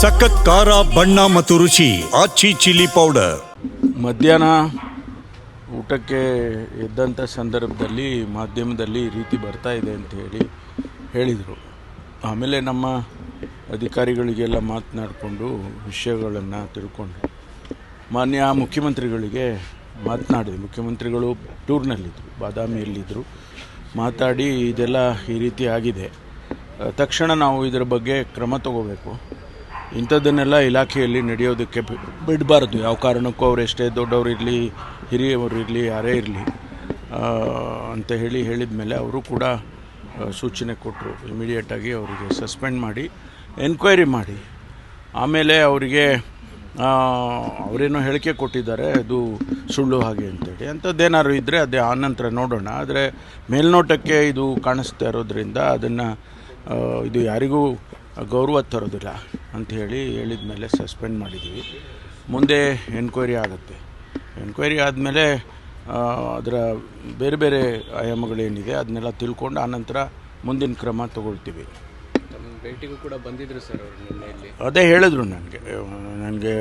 ಸಖತ್ ಖಾರ, ಬಣ್ಣ ಮತ್ತು ರುಚಿ, ಆಚಿ ಚಿಲ್ಲಿ ಪೌಡರ್. ಮಧ್ಯಾಹ್ನ ಊಟಕ್ಕೆ ಎದ್ದಂಥ ಸಂದರ್ಭದಲ್ಲಿ ಮಾಧ್ಯಮದಲ್ಲಿ ಈ ರೀತಿ ಬರ್ತಾ ಇದೆ ಅಂತ ಹೇಳಿ ಹೇಳಿದರು. ಆಮೇಲೆ ನಮ್ಮ ಅಧಿಕಾರಿಗಳಿಗೆಲ್ಲ ಮಾತನಾಡಿಕೊಂಡು ವಿಷಯಗಳನ್ನು ತಿಳ್ಕೊಂಡು ಮಾನ್ಯ ಮುಖ್ಯಮಂತ್ರಿಗಳಿಗೆ ಮಾತನಾಡಿದೆ ಮುಖ್ಯಮಂತ್ರಿಗಳು ಟೂರ್ನಲ್ಲಿದ್ದರು ಬಾದಾಮಿಯಲ್ಲಿದ್ದರು ಮಾತಾಡಿ ಇದೆಲ್ಲ ಈ ರೀತಿ ಆಗಿದೆ. ತಕ್ಷಣ ನಾವು ಇದರ ಬಗ್ಗೆ ಕ್ರಮ ತಗೋಬೇಕು. ಇಂಥದ್ದನ್ನೆಲ್ಲ ಇಲಾಖೆಯಲ್ಲಿ ನಡೆಯೋದಕ್ಕೆ ಬಿಡಬಾರ್ದು. ಯಾವ ಕಾರಣಕ್ಕೂ ಅವ್ರು ಎಷ್ಟೇ ದೊಡ್ಡವರು ಇರಲಿ, ಹಿರಿಯವರು ಇರಲಿ, ಯಾರೇ ಇರಲಿ ಅಂತ ಹೇಳಿ ಹೇಳಿದ ಮೇಲೆ ಅವರು ಕೂಡ ಸೂಚನೆ ಕೊಟ್ಟರು ಇಮಿಡಿಯೇಟಾಗಿ ಅವರಿಗೆ ಸಸ್ಪೆಂಡ್ ಮಾಡಿ ಎನ್ಕ್ವೈರಿ ಮಾಡಿ. ಆಮೇಲೆ ಅವರಿಗೆ ಅವರೇನೋ ಹೇಳಿಕೆ ಕೊಟ್ಟಿದ್ದಾರೆ, ಅದು ಸುಳ್ಳು ಹಾಗೆ ಅಂತೇಳಿ. ಅಂಥದ್ದೇನಾದ್ರು ಇದ್ದರೆ ಅದೇ ಆನಂತರ ನೋಡೋಣ. ಆದರೆ ಮೇಲ್ನೋಟಕ್ಕೆ ಇದು ಕಾಣಿಸ್ತಾ ಇರೋದ್ರಿಂದ ಅದನ್ನು ಇದು ಯಾರಿಗೂ ಗೌರವ ತರೋದಿಲ್ಲ. ಅಂಥೇಳಿ ಹೇಳಿದ ಮೇಲೆ ಸಸ್ಪೆಂಡ್ ಮಾಡಿದ್ದೀವಿ. ಮುಂದೆ ಎನ್ಕ್ವೈರಿ ಆಗುತ್ತೆ. ಎನ್ಕ್ವೈರಿ ಆದಮೇಲೆ ಅದರ ಬೇರೆ ಬೇರೆ ಆಯಾಮಗಳೇನಿದೆ ಅದನ್ನೆಲ್ಲ ತಿಳ್ಕೊಂಡು ಆನಂತರ ಮುಂದಿನ ಕ್ರಮ ತಗೊಳ್ತೀವಿ. ಭೇಟಿಗೂ ಕೂಡ ಬಂದಿದ್ದರು ಸರ್ ಅವರು ಅದೇ ಹೇಳಿದ್ರು ನನಗೆ. ನನಗೆ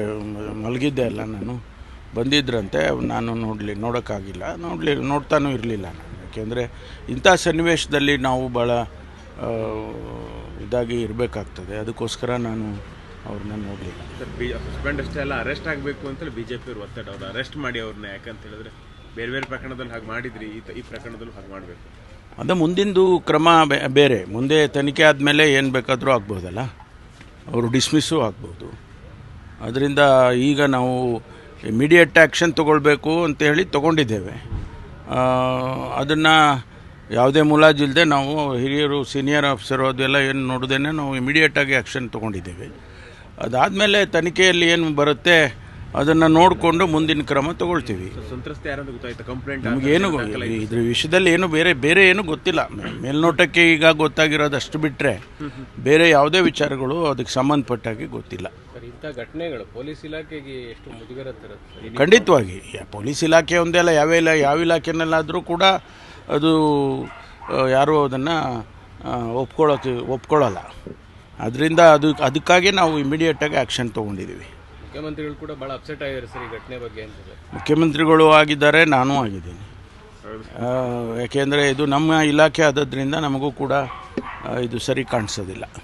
ಮಲಗಿದ್ದೆ ಅಲ್ಲ ನಾನು. ಬಂದಿದ್ರಂತೆ ನಾನು ನೋಡಲಿ ನೋಡೋಕ್ಕಾಗಿಲ್ಲ. ನೋಡಲಿ ನೋಡ್ತಾನೂ ಇರಲಿಲ್ಲ ನಾನು. ಯಾಕೆಂದರೆ ಇಂಥ ಸನ್ನಿವೇಶದಲ್ಲಿ ನಾವು ಭಾಳ ಇದಾಗಿ ಇರಬೇಕಾಗ್ತದೆ. ಅದಕ್ಕೋಸ್ಕರ ನಾನು ಅವ್ರನ್ನ ನೋಡಲಿಲ್ಲ. ಸರ್ ಬಿ ಹಸ್ಬೆಂಡ್ ಅಷ್ಟೇ ಅಲ್ಲ ಅರೆಸ್ಟ್ ಆಗಬೇಕು ಅಂತೇಳಿ ಬಿ ಜೆ ಪಿ ಅವ್ರು ಒತ್ತಡ. ಅವ್ರು ಅರೆಸ್ಟ್ ಮಾಡಿ ಅವ್ರನ್ನ ಯಾಕಂತ ಹೇಳಿದ್ರೆ ಬೇರೆ ಬೇರೆ ಪ್ರಕರಣದಲ್ಲಿ ಹಾಗೆ ಮಾಡಿದ್ರಿ ಈ ಈ ಪ್ರಕರಣದಲ್ಲೂ ಹಾಗೆ ಮಾಡಬೇಕು. ಅದು ಮುಂದಿಂದು ಕ್ರಮ ಬೇರೆ. ಮುಂದೆ ತನಿಖೆ ಆದಮೇಲೆ ಏನು ಬೇಕಾದರೂ ಆಗ್ಬೋದಲ್ಲ? ಅವರು ಡಿಸ್ಮಿಸ್ಸು ಆಗ್ಬೋದು. ಅದರಿಂದ ಈಗ ನಾವು ಇಮಿಡಿಯೇಟ್ ಆ್ಯಕ್ಷನ್ ತೊಗೊಳ್ಬೇಕು ಅಂತ ಹೇಳಿ ತೊಗೊಂಡಿದ್ದೇವೆ. ಅದನ್ನು ಯಾವುದೇ ಮುಲಾಜಿಲ್ಲದೆ ನಾವು ಹಿರಿಯರು ಸೀನಿಯರ್ ಆಫೀಸರು ಅದೆಲ್ಲ ಏನು ನೋಡ್ದೇನೆ ನಾವು ಇಮಿಡಿಯೇಟಾಗಿ ಆ್ಯಕ್ಷನ್ ತೊಗೊಂಡಿದ್ದೇವೆ. ಅದಾದಮೇಲೆ ತನಿಖೆಯಲ್ಲಿ ಏನು ಬರುತ್ತೆ ಅದನ್ನು ನೋಡಿಕೊಂಡು ಮುಂದಿನ ಕ್ರಮ ತೊಗೊಳ್ತೀವಿ. ನಮಗೇನು ಇದ್ರ ವಿಷಯದಲ್ಲಿ ಏನು ಬೇರೆ ಬೇರೆ ಏನು ಗೊತ್ತಿಲ್ಲ. ಮೇಲ್ನೋಟಕ್ಕೆ ಈಗ ಗೊತ್ತಾಗಿರೋದು ಅಷ್ಟು ಬಿಟ್ಟರೆ ಬೇರೆ ಯಾವುದೇ ವಿಚಾರಗಳು ಅದಕ್ಕೆ ಸಂಬಂಧಪಟ್ಟಾಗಿ ಗೊತ್ತಿಲ್ಲ. ಘಟನೆಗಳು ಪೊಲೀಸ್ ಇಲಾಖೆಗೆ ಎಷ್ಟು ಮುಜುಗರ ಖಂಡಿತವಾಗಿ. ಪೊಲೀಸ್ ಇಲಾಖೆ ಒಂದೇ ಅಲ್ಲ ಯಾವ ಇಲ್ಲ ಯಾವ ಇಲಾಖೆನಲ್ಲಾದರೂ ಕೂಡ ಅದು ಯಾರೂ ಅದನ್ನು ಒಪ್ಕೊಳ್ಳೋಕೆ ಒಪ್ಕೊಳ್ಳಲ್ಲ ಅದರಿಂದ ಅದು ಅದಕ್ಕಾಗಿ ನಾವು ಇಮಿಡಿಯೇಟಾಗಿ ಆ್ಯಕ್ಷನ್ ತೊಗೊಂಡಿದ್ದೀವಿ ಮುಖ್ಯಮಂತ್ರಿಗಳು ಕೂಡ ಭಾಳ ಅಪ್ಸೆಟ್ ಆಗಿದ್ದಾರೆ ಸರ್ ಈ ಘಟನೆ ಬಗ್ಗೆ ಮುಖ್ಯಮಂತ್ರಿಗಳು ಆಗಿದ್ದಾರೆ ನಾನೂ ಆಗಿದ್ದೀನಿ. ಯಾಕೆಂದರೆ ಇದು ನಮ್ಮ ಇಲಾಖೆ ಆದದ್ರಿಂದ ನಮಗೂ ಕೂಡ ಇದು ಸರಿ ಕಾಣಿಸೋದಿಲ್ಲ.